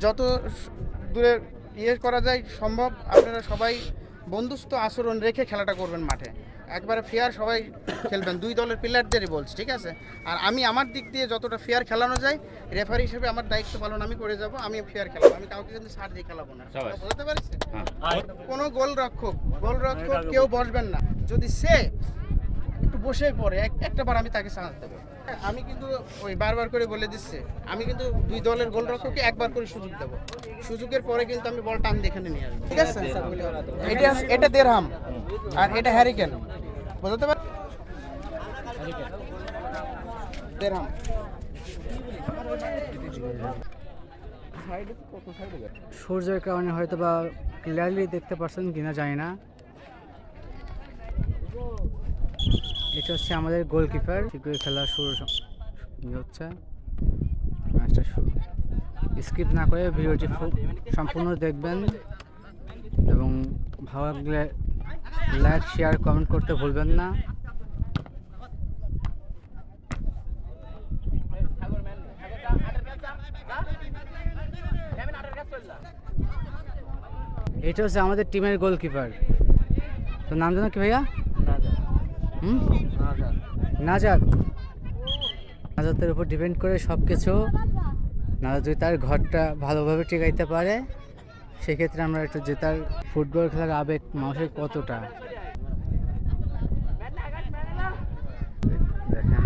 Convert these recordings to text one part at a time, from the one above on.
যত স- দূরে ইয়ে করা যায় সম্ভব আপনারা সবাই বন্ধুত্ব আচরণ রেখে খেলাটা করবেন মাঠে। একবারে ফেয়ার সবাই খেলবেন দুই দলের প্লেয়ারদেরই বলছি ঠিক আছে? আর আমি আমার দিক দিয়ে যতটা ফেয়ার খেলানো যায় রেফারি হিসেবে আমার দায়িত্ব পালন আমি করে যাব আমি ফেয়ার খেলাবো। আমি কাউকে কিন্তু ছাড় দিয়ে খেলাবো না। বুঝতে পারছি হ্যাঁ। কোনো গোল রক্ষক গোল রক্ষক কেউ বসবেন না। যদি সে একটু বসে পড়ে এক- একটা বার আমি তাকে চান্স দেবো। আমি কিন্তু ওই বারবার করে বলে দিচ্ছে আমি কিন্তু দুই দলের গোল রক্ষককে একবার করে সুযোগ দেবো। সুযোগের পরে কিন্তু আমি বল টান দেখে নিয়ে আসব। ঠিক আছে এটা এটা দেড়হাম আর এটা হ্যারিকেন। বুঝতে পার দেড়হাম। সূর্যের কারণে হয়তো বা ক্লিয়ারলি দেখতে পাচ্ছেন কিনা জানি না। এটা হচ্ছে আমাদের গোলকিপার শীঘ্রই খেলা শুরু হচ্ছে ম্যাচটা শুরু। স্কিপ না করে ভিডিওটি সম্পূর্ণ দেখবেন এবং ভালো লাগলে লাইক শেয়ার কমেন্ট করতে ভুলবেন না। এটা হচ্ছে আমাদের টিমের গোলকিপার তো নাম জানো কি ভাইয়া? নাজাদ। নাজাতের উপর ডিপেন্ড করে সব কিছু নাজাদ যদি তার ঘরটা ভালোভাবে টিকাইতে পারে, সেক্ষেত্রে আমরা একটু যে তার ফুটবল খেলার আবেগ মানুষের কতটা দেখেন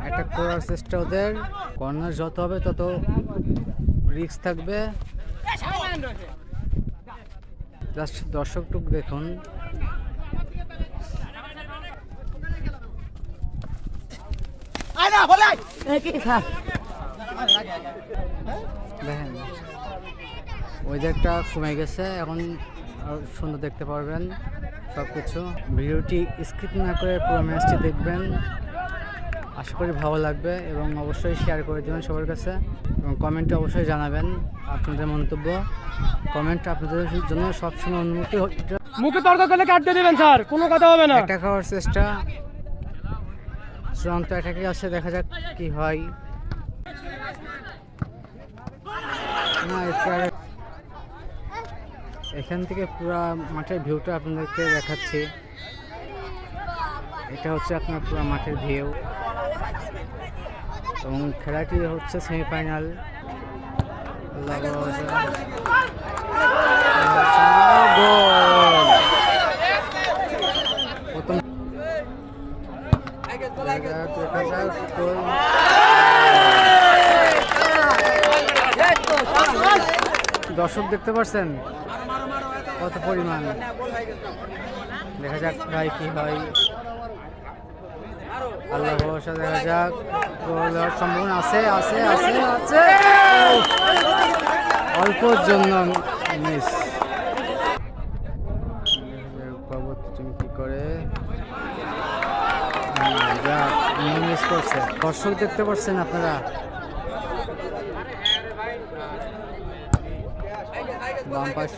অ্যাটাক করার চেষ্টা ওদের। কর্নার যত হবে তত রিস্ক থাকবে। জাস্ট দর্শকটুক দেখেন। ওয়েদারটা কমে গেছে। এখন সুন্দর দেখতে পারবেন। সব কিছু ভিডিওটি স্কিপ না করে পুরো ম্যাচটি দেখবেন। আশা করি ভালো লাগবে এবং অবশ্যই শেয়ার করে দেবেন সবার কাছে এবং কমেন্টে অবশ্যই জানাবেন আপনাদের মন্তব্য। কমেন্ট আপনাদের জন্য সবসময় উন্মুক্ত মুখে তর্ক করলে কাটতে দিবেন স্যার। কোনো কথা হবে না। একটা খাওয়ার চেষ্টা। চূড়ান্ত এটাকে আছে দেখা যাক কি হয়। না এটা এখান থেকে পুরো মাঠের ভিউটা আপনাদেরকে দেখাচ্ছি এটা হচ্ছে আপনার পুরো মাঠের ভিউ এবং খেলাটি হচ্ছে সেমিফাইনাল। প্রথম। দর্শক দেখতে পাচ্ছেন কত পরিমাণ? দেখা যাক ভাই কি হয়। আল্লাহ ভরসা দেখা যাক। গোল হওয়ার সম্ভাবনা আছে আছে আছে আছে। অল্পর জন্য মিস। পরবর্তী করছে। দেখতে পাচ্ছেন আপনারা? বাম পাশ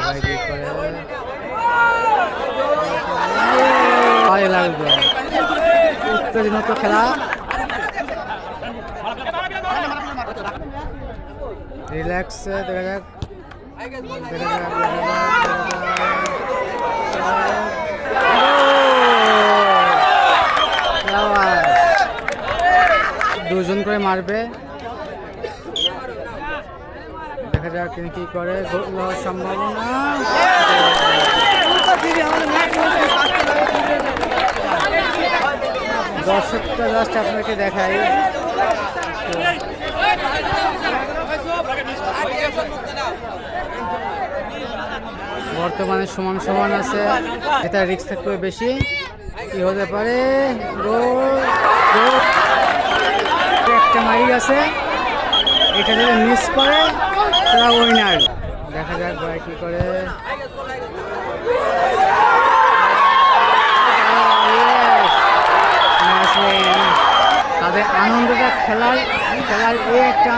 ভাই কি করে? ভালো লাগবে। উত্তেজনত খেলা। রিল্যাক্স দেখা যাক। দেখা যাক, দেখা যাক, দেখা যাক। দুজন করে মারবে। দেখা যাক তিনি কি করে। সম্ভাবনা। দর্শকটা জাস্ট আপনাকে দেখাই। বর্তমানে সমান সমান আছে। এটা রিক্স থাকবে বেশি। কি হতে পারে? গোল। একটা আছে এটা যদি মিস করে, তারা উইনার দেখা যাক ভাই কি করে। তাদের আনন্দটা খেলার খেলার এই একটা